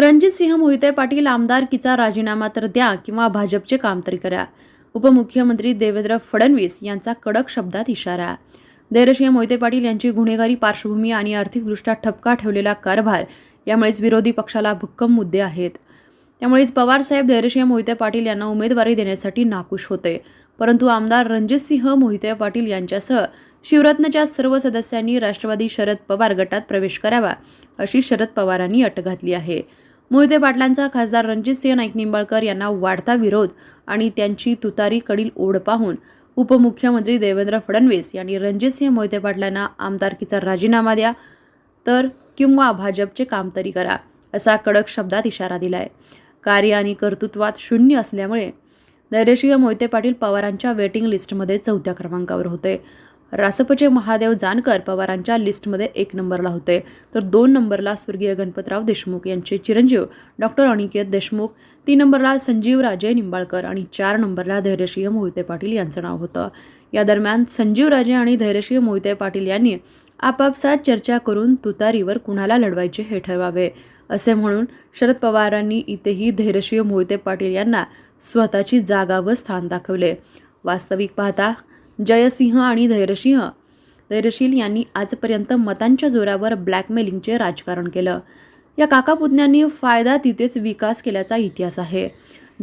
रणजितसिंह मोहिते पाटील आमदारकीचा राजीनामा तर द्या किंवा भाजपचे काम तरी करा. उपमुख्यमंत्री देवेंद्र फडणवीस यांचा कडक शब्दात इशारा. धैर्यसिंह मोहिते पाटील यांची गुन्हेगारी पार्श्वभूमी आणि आर्थिकदृष्ट्या ठपका ठेवलेला कारभार यामुळेच विरोधी पक्षाला भक्कम मुद्दे आहेत. त्यामुळेच पवारसाहेब धैर्यसिंह मोहिते पाटील यांना उमेदवारी देण्यासाठी नाकुश होते. परंतु आमदार रणजितसिंह मोहिते पाटील यांच्यासह शिवरत्नच्या सर्व सदस्यांनी राष्ट्रवादी शरद पवार गटात प्रवेश करावा अशी शरद पवारांनी अट घातली आहे. मोहिते पाटलांचा खासदार रणजितसिंह नाईक निंबाळकर यांना वाढता विरोध आणि त्यांची तुतारीकडील ओढ पाहून उपमुख्यमंत्री देवेंद्र फडणवीस यांनी रणजितसिंह मोहिते पाटलांना आमदारकीचा राजीनामा द्या तर किंवा भाजपचे काम तरी करा असा कडक शब्दात इशारा दिलाय. कार्य आणि कर्तृत्वात शून्य असल्यामुळे धैर्यसिंह मोहिते पाटील पवारांच्या वेटिंग लिस्टमध्ये चौथ्या क्रमांकावर होते. रासपचे महादेव जानकर पवारांच्या लिस्टमध्ये एक नंबरला होते. तर दोन नंबरला स्वर्गीय गणपतराव देशमुख यांचे चिरंजीव डॉक्टर अनिकेत देशमुख तीन नंबरला संजीव राजे निंबाळकर आणि चार नंबरला धैर्यसिंह मोहिते पाटील यांचं नाव होतं. या दरम्यान संजीव राजे आणि धैर्यसिंह मोहिते पाटील यांनी आपापसात चर्चा करून तुतारीवर कुणाला लढवायचे हे ठरवावे असे म्हणून शरद पवारांनी इथेही धैर्यसिंह मोहिते पाटील यांना स्वतःची जागा व स्थान दाखवले. वास्तविक पाहता जयसिंह आणि धैर्यसिंह. धैर्यशील यांनी आजपर्यंत मतांच्या जोरावर ब्लॅकमेलिंगचे राजकारण केलं. या काकापुतण्यांनी फायदा तिथेच विकास केल्याचा इतिहास आहे.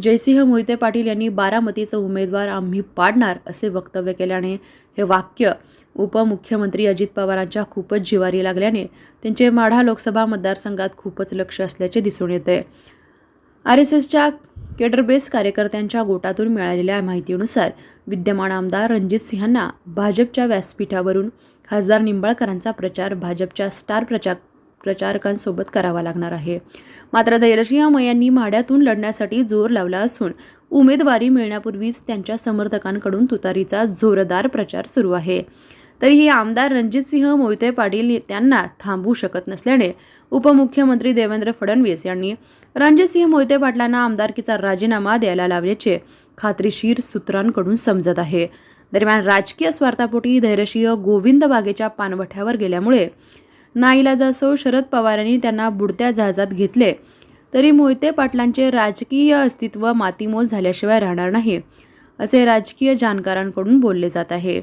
जयसिंह मोहिते पाटील यांनी बारामतीचा उमेदवार आम्ही पाडणार असे वक्तव्य केल्याने हे वाक्य उपमुख्यमंत्री अजित पवारांच्या खूपच जिवारी लागल्याने त्यांचे माढा लोकसभा मतदारसंघात खूपच लक्ष असल्याचे दिसून येते. आर एस एसच्या केडरबेस कार्यकर्त्यांच्या गोटातून मिळालेल्या माहितीनुसार विद्यमान आमदार रणजित सिंहांना भाजपच्या व्यासपीठावरून खासदार निंबाळकरांचा प्रचार भाजपच्या स्टार प्रचार प्रचारकांसोबत करावा लागणार आहे. मात्र धैर्यसिंह यांनी माड्यातून लढण्यासाठी जोर लावला असून उमेदवारी मिळण्यापूर्वीच त्यांच्या समर्थकांकडून तुतारीचा जोरदार प्रचार सुरू आहे. तरीही आमदार रणजितसिंह मोहिते पाटील त्यांना थांबवू शकत नसल्याने उपमुख्यमंत्री देवेंद्र फडणवीस यांनी रणजितसिंह मोहिते पाटलांना आमदारकीचा राजीनामा द्यायला लावल्याचे खात्रीशीर सूत्रांकडून समजत आहे. दरम्यान राजकीय स्वार्थापोटी धैर्यशीय गोविंद बागेच्या पानवठ्यावर गेल्यामुळे नाईलाजासो शरद पवारांनी त्यांना बुडत्या जहाजात घेतले. तरी मोहिते पाटलांचे राजकीय अस्तित्व मातीमोल झाल्याशिवाय राहणार नाही असे राजकीय जाणकारांकडून बोलले जात आहे.